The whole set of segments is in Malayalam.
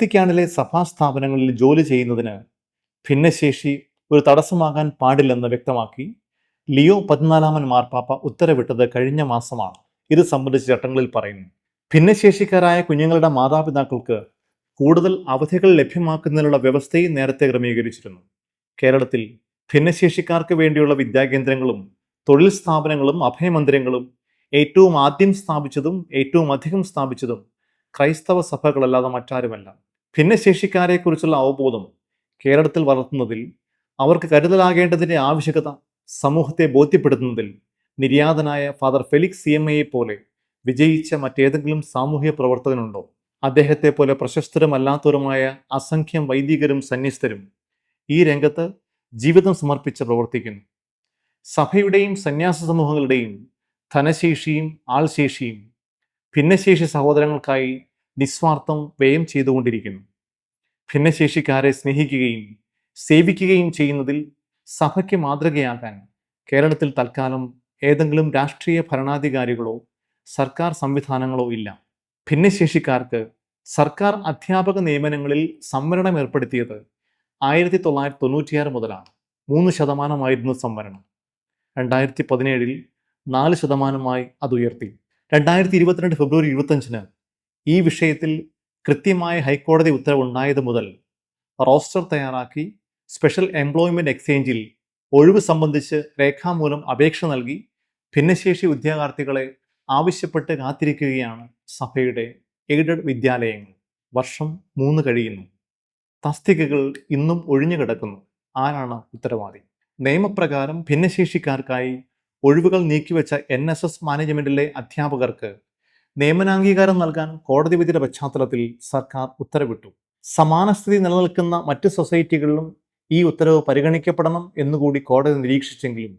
വത്തിക്കാനിലെ സഭാസ്ഥാപനങ്ങളിൽ ജോലി ചെയ്യുന്നതിന് ഭിന്നശേഷി ഒരു തടസ്സമാകാൻ പാടില്ലെന്ന് വ്യക്തമാക്കി ലിയോ പതിനാലാമൻ മാർപ്പാപ്പ ഉത്തരവിട്ടത് കഴിഞ്ഞ മാസമാണ്. ഇത് സംബന്ധിച്ച ചട്ടങ്ങളിൽ പറയുന്നു. ഭിന്നശേഷിക്കാരായ കുഞ്ഞുങ്ങളുടെ മാതാപിതാക്കൾക്ക് കൂടുതൽ അവധികൾ ലഭ്യമാക്കുന്നതിനുള്ള വ്യവസ്ഥയും നേരത്തെ ക്രമീകരിച്ചിരുന്നു. കേരളത്തിൽ ഭിന്നശേഷിക്കാർക്ക് വേണ്ടിയുള്ള വിദ്യാകേന്ദ്രങ്ങളും തൊഴിൽ സ്ഥാപനങ്ങളും അഭയമന്ദിരങ്ങളും ഏറ്റവും ആദ്യം സ്ഥാപിച്ചതും ഏറ്റവും അധികം സ്ഥാപിച്ചതും ക്രൈസ്തവ സഭകളല്ലാതെ മറ്റാരുമല്ല. ഭിന്നശേഷിക്കാരെക്കുറിച്ചുള്ള അവബോധം കേരളത്തിൽ വളർത്തുന്നതിൽ അവർക്ക് കരുതലാകേണ്ടതിന്റെ ആവശ്യകത സമൂഹത്തെ ബോധ്യപ്പെടുത്തുന്നതിൽ നിര്യാതനായ ഫാദർ ഫെലിക്സ് സി എം എയെ പോലെ വിജയിച്ച മറ്റേതെങ്കിലും സാമൂഹ്യ പ്രവർത്തകനുണ്ടോ? അദ്ദേഹത്തെ പോലെ പ്രശസ്തരുമല്ലാത്തവരുമായ അസംഖ്യം വൈദികരും സന്യസ്തരും ഈ രംഗത്ത് ജീവിതം സമർപ്പിച്ച് പ്രവർത്തിക്കുന്നു. സഭയുടെയും സന്യാസ സമൂഹങ്ങളുടെയും ധനശേഷിയും ആൾശേഷിയും ഭിന്നശേഷി സഹോദരങ്ങൾക്കായി നിസ്വാർത്ഥം വ്യയം ചെയ്തുകൊണ്ടിരിക്കുന്നു. ഭിന്നശേഷിക്കാരെ സ്നേഹിക്കുകയും സേവിക്കുകയും ചെയ്യുന്നതിൽ സഭയ്ക്ക് മാതൃകയാകാൻ കേരളത്തിൽ തൽക്കാലം ഏതെങ്കിലും രാഷ്ട്രീയ ഭരണാധികാരികളോ സർക്കാർ സംവിധാനങ്ങളോ ഇല്ല. ഭിന്നശേഷിക്കാർക്ക് സർക്കാർ അധ്യാപക നിയമനങ്ങളിൽ സംവരണം ഏർപ്പെടുത്തിയത് ആയിരത്തി തൊള്ളായിരത്തി തൊണ്ണൂറ്റിയാറ് മുതലാണ്. മൂന്ന് ശതമാനമായിരുന്നു സംവരണം. രണ്ടായിരത്തി പതിനേഴിൽ നാല് ശതമാനമായി അത് ഉയർത്തി. രണ്ടായിരത്തി ഇരുപത്തിരണ്ട് ഫെബ്രുവരി ഇരുപത്തഞ്ചിന് ഈ വിഷയത്തിൽ കൃത്യമായ ഹൈക്കോടതി ഉത്തരവുണ്ടായത് മുതൽ റോസ്റ്റർ തയ്യാറാക്കി സ്പെഷ്യൽ എംപ്ലോയ്മെന്റ് എക്സ്ചേഞ്ചിൽ ഒഴിവ് സംബന്ധിച്ച് രേഖാമൂലം അപേക്ഷ നൽകി ഭിന്നശേഷി ഉദ്യോഗാർത്ഥികളെ ആവശ്യപ്പെട്ട് കാത്തിരിക്കുകയാണ് സഭയുടെ എയ്ഡഡ് വിദ്യാലയങ്ങൾ. വർഷം മൂന്ന് കഴിയുന്നു. തസ്തികകൾ ഇന്നും ഒഴിഞ്ഞു കിടക്കുന്നു. ആരാണ് ഉത്തരവാദി? നിയമപ്രകാരം ഭിന്നശേഷിക്കാർക്കായി ഒഴിവുകൾ നീക്കിവെച്ച എൻ എസ് എസ് മാനേജ്മെന്റിലെ അധ്യാപകർക്ക് നിയമനാംഗീകാരം നൽകാൻ കോടതി വിധിയുടെ പശ്ചാത്തലത്തിൽ സർക്കാർ ഉത്തരവിട്ടു. സമാന സ്ഥിതി നിലനിൽക്കുന്ന മറ്റ് സൊസൈറ്റികളിലും ഈ ഉത്തരവ് പരിഗണിക്കപ്പെടണം എന്നുകൂടി കോടതി നിരീക്ഷിച്ചെങ്കിലും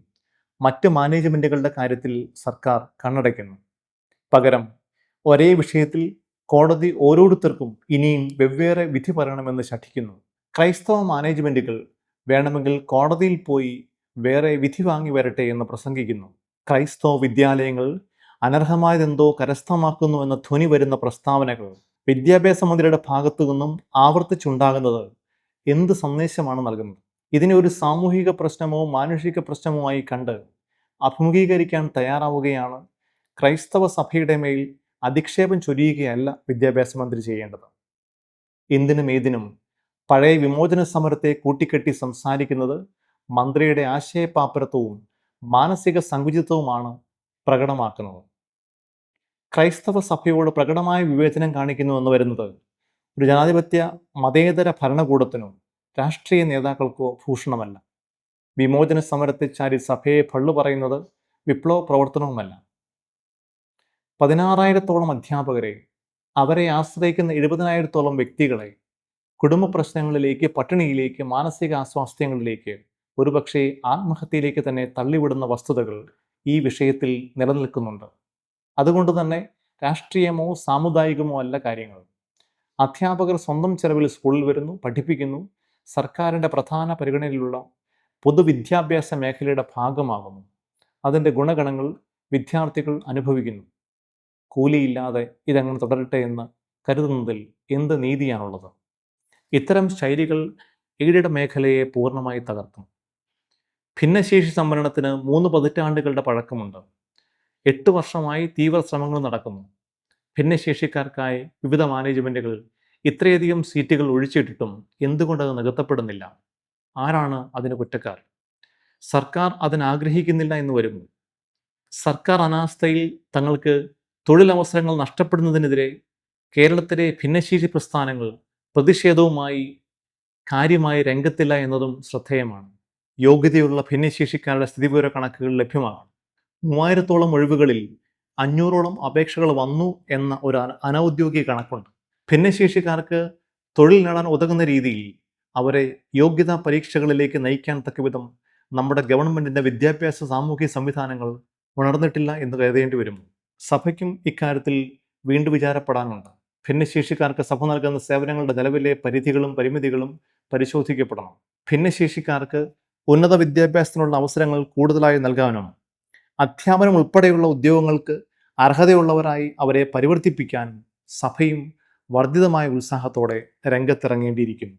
മറ്റ് മാനേജ്മെന്റുകളുടെ കാര്യത്തിൽ സർക്കാർ കണ്ണടയ്ക്കുന്നു. പകരം ഒരേ വിഷയത്തിൽ കോടതി ഓരോരുത്തർക്കും ഇനിയും വെവ്വേറെ വിധി പറയണമെന്ന് ശഠിക്കുന്നു. ക്രൈസ്തവ മാനേജ്മെന്റുകൾ വേണമെങ്കിൽ കോടതിയിൽ പോയി വേറെ വിധി വാങ്ങി വരട്ടെ എന്ന് പ്രസംഗിക്കുന്നു. ക്രൈസ്തവ വിദ്യാലയങ്ങൾ അനർഹമായതെന്തോ കരസ്ഥമാക്കുന്നു എന്ന ധ്വനി വരുന്ന പ്രസ്താവനകൾ വിദ്യാഭ്യാസ മന്ത്രിയുടെ ഭാഗത്തു നിന്നും ആവർത്തിച്ചുണ്ടാകുന്നത് എന്ത് സന്ദേശമാണ് നൽകുന്നത്? ഇതിനെ ഒരു സാമൂഹിക പ്രശ്നമോ മാനുഷിക പ്രശ്നമോ ആയി കണ്ട് അഭിമുഖീകരിക്കാൻ തയ്യാറാവുകയാണ് ക്രൈസ്തവ സഭയുടെ മേൽ അധിക്ഷേപം ചൊരിയുകയല്ല വിദ്യാഭ്യാസ മന്ത്രി ചെയ്യേണ്ടത്. എന്തിനും ഏതിനും പഴയ വിമോചന സമരത്തെ കൂട്ടിക്കെട്ടി സംസാരിക്കുന്നത് മന്ത്രിയുടെ ആശയപാപ്പരത്വവും മാനസിക സങ്കുചിത്വവുമാണ് പ്രകടമാക്കുന്നത്. ക്രൈസ്തവ സഭയോട് പ്രകടമായ വിവേചനം കാണിക്കുന്നു എന്ന് വരുന്നത് ഒരു ജനാധിപത്യ മതേതര ഭരണകൂടത്തിനോ രാഷ്ട്രീയ നേതാക്കൾക്കോ ഭൂഷണമല്ല. വിമോചന സമരത്തെ ചാരി സഭയെ പള്ളു പറയുന്നത് വിപ്ലവ പ്രവർത്തനവുമല്ല. പതിനാറായിരത്തോളം അധ്യാപകരെ അവരെ ആശ്രയിക്കുന്ന എഴുപതിനായിരത്തോളം വ്യക്തികളെ കുടുംബ പ്രശ്നങ്ങളിലേക്ക് പട്ടിണിയിലേക്ക് മാനസിക അസ്വാസ്ഥ്യങ്ങളിലേക്ക് ഒരുപക്ഷെ ആത്മഹത്യയിലേക്ക് തന്നെ തള്ളിവിടുന്ന വസ്തുതകൾ ഈ വിഷയത്തിൽ നിലനിൽക്കുന്നുണ്ട്. അതുകൊണ്ട് തന്നെ രാഷ്ട്രീയമോ സാമുദായികമോ അല്ല കാര്യങ്ങൾ. അധ്യാപകർ സ്വന്തം ചെലവിൽ സ്കൂളിൽ വരുന്നു പഠിപ്പിക്കുന്നു സർക്കാരിന്റെ പ്രധാന പരിഗണനയിലുള്ള പൊതുവിദ്യാഭ്യാസ മേഖലയുടെ ഭാഗമാകുന്നു. അതിന്റെ ഗുണഗണങ്ങൾ വിദ്യാർത്ഥികൾ അനുഭവിക്കുന്നു. കൂലിയില്ലാതെ ഇതങ്ങനെ തുടരട്ടെ എന്ന് കരുതുന്നതിൽ എന്ത് നീതിയാണുള്ളത്? ഇത്തരം ശൈലികൾ എയ്ഡഡ് മേഖലയെ പൂർണമായി തകർത്തു ഭിന്നശേഷി സംവരണത്തിന് മൂന്ന് പതിറ്റാണ്ടുകളുടെ പഴക്കമുണ്ട്. എട്ട് വർഷമായി തീവ്ര ശ്രമങ്ങൾ നടക്കുന്നു. ഭിന്നശേഷിക്കാർക്കായി വിവിധ മാനേജ്മെന്റുകൾ ഇത്രയധികം സീറ്റുകൾ ഒഴിച്ചിട്ടിട്ടും എന്തുകൊണ്ടത് നികത്തപ്പെടുന്നില്ല? ആരാണ് അതിന് കുറ്റക്കാർ? സർക്കാർ അതിനാഗ്രഹിക്കുന്നില്ല എന്ന് വരുന്നു. സർക്കാർ അനാസ്ഥയിൽ തങ്ങൾക്ക് തൊഴിലവസരങ്ങൾ നഷ്ടപ്പെടുന്നതിനെതിരെ കേരളത്തിലെ ഭിന്നശേഷി പ്രസ്ഥാനങ്ങൾ പ്രതിഷേധവുമായി കാര്യമായി രംഗത്തില്ല എന്നതും ശ്രദ്ധേയമാണ്. യോഗ്യതയുള്ള ഭിന്നശേഷിക്കാരുടെ സ്ഥിതിവിവര കണക്കുകൾ ലഭ്യമാകണം. മൂവായിരത്തോളം ഒഴിവുകളിൽ അഞ്ഞൂറോളം അപേക്ഷകൾ വന്നു എന്ന ഒരു അന- അനൗദ്യോഗിക കണക്കുണ്ട്. ഭിന്നശേഷിക്കാർക്ക് തൊഴിൽ നേടാൻ ഉതകുന്ന രീതിയിൽ അവരെ യോഗ്യതാ പരീക്ഷകളിലേക്ക് നയിക്കാൻ തക്കവിധം നമ്മുടെ ഗവൺമെന്റിന്റെ വിദ്യാഭ്യാസ സാമൂഹിക സംവിധാനങ്ങൾ ഉണർന്നിട്ടില്ല എന്ന് കരുതേണ്ടി വരും. സഭയ്ക്കും ഇക്കാര്യത്തിൽ വീണ്ടും വിചാരപ്പെടാനുണ്ട്. ഭിന്നശേഷിക്കാർക്ക് സഭ നൽകുന്ന സേവനങ്ങളുടെ നിലവിലെ പരിധികളും പരിമിതികളും പരിശോധിക്കപ്പെടണം. ഭിന്നശേഷിക്കാർക്ക് ഉന്നത വിദ്യാഭ്യാസത്തിനുള്ള അവസരങ്ങൾ കൂടുതലായി നൽകാനും അധ്യാപനം ഉൾപ്പെടെയുള്ള ഉദ്യോഗങ്ങൾക്ക് അർഹതയുള്ളവരായി അവരെ പരിവർത്തിപ്പിക്കാനും സഭയും വർദ്ധിതമായ ഉത്സാഹത്തോടെ രംഗത്തിറങ്ങേണ്ടിയിരിക്കുന്നു.